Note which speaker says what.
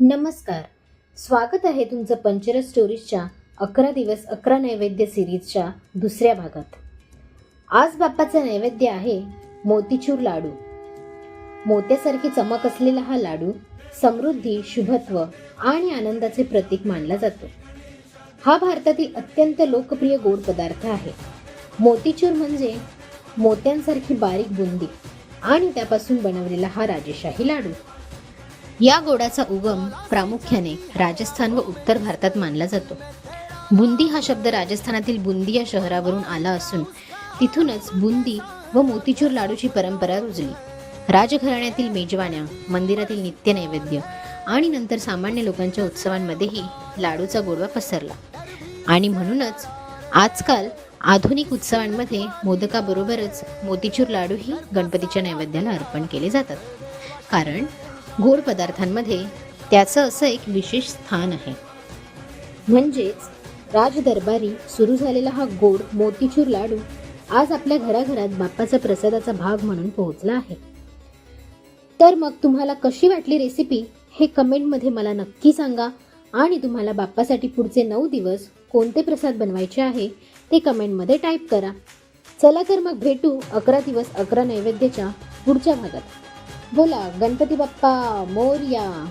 Speaker 1: नमस्कार. स्वागत आहे तुमचं पंचरस स्टोरीजच्या अकरा दिवस अकरा नैवेद्य सिरीजच्या दुसऱ्या भागात. आज बाप्पाचा नैवेद्य आहे मोतीचूर लाडू. मोत्यासारखी चमक असलेला हा लाडू समृद्धी शुभत्व आणि आनंदाचे प्रतीक मानला जातो. हा भारतातील अत्यंत लोकप्रिय गोड पदार्थ आहे. मोतीचूर म्हणजे मोत्यांसारखी बारीक बुंदी आणि त्यापासून बनवलेला हा राजेशाही लाडू. या गोडाचा उगम प्रामुख्याने राजस्थान व उत्तर भारतात मानला जातो. बुंदी हा शब्द राजस्थानातील बुंदी या शहरावरून आला असून तिथूनच बुंदी व मोतीचूर लाडूची परंपरा रुजली. राजघराण्यातील मेजवान्या मंदिरातील नित्य नैवेद्य आणि नंतर सामान्य लोकांच्या उत्सवांमध्येही लाडूचा गोडवा पसरला. आणि म्हणूनच आजकाल आधुनिक उत्सवांमध्ये मोदकाबरोबरच मोतीचूर लाडूही गणपतीच्या नैवेद्याला अर्पण केले जातात. कारण गोड पदार्थांमध्ये त्याचं असं एक विशेष स्थान आहे. म्हणजेच राजदरबारी सुरू झालेला हा गोड मोतीचूर लाडू आज आपल्या घराघरात बाप्पाचा प्रसादाचा भाग म्हणून पोहोचला आहे. तर मग तुम्हाला कशी वाटली रेसिपी हे कमेंटमध्ये मला नक्की सांगा आणि तुम्हाला बाप्पासाठी पुढचे नऊ दिवस कोणते प्रसाद बनवायचे आहे ते कमेंटमध्ये टाईप करा. चला तर मग भेटू अकरा दिवस अकरा नैवेद्याच्या पुढच्या भागात. बोला गणपती बाप्पा मोर्या.